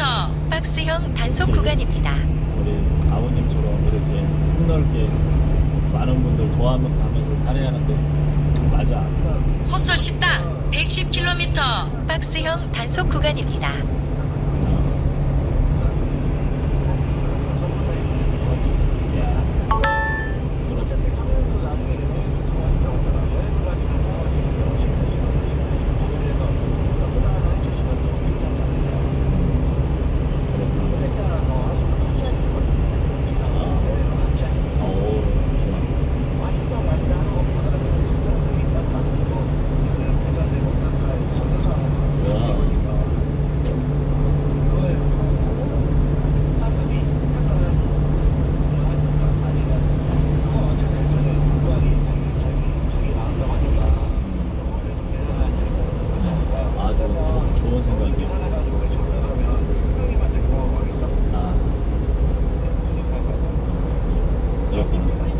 10km. 박스형 단속 그치. 구간입니다. 우리 아버님처럼 이렇게 폭넓게 많은 분들 도와가면서 살아야 하는데 맞아. 호솔 식당 110km. 박스형 단속 구간입니다. 야, 그렇지. 그렇구나. 오, 좋아. 아주 좋- 좋은 생각이야. 아, 그렇구나.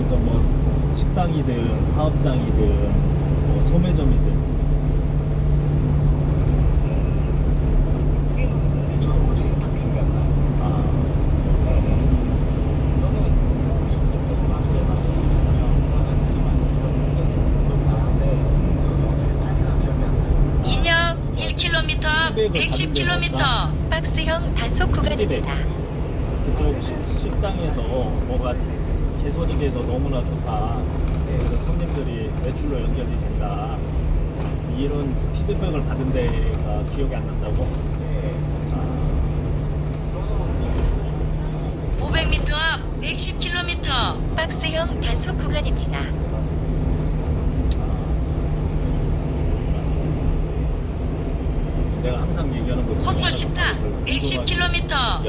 어떤 뭐 식당이든 사업장이든 뭐 소매점이든 아, 인영 1km 앞 110km. 박스형 단속 구간입니다. 그쪽 식- 식당에서 뭐가 개선이 돼서 너무나 좋다. 그래서 손님들이 매출로 연결이 된다. 이런 피드백을 받은 데가 기억이 안 난다고? 아, 500m 앞 110km. 박스형 단속 구간입니다. 내가 항상 얘기하는 거. 호솔 식당 110km.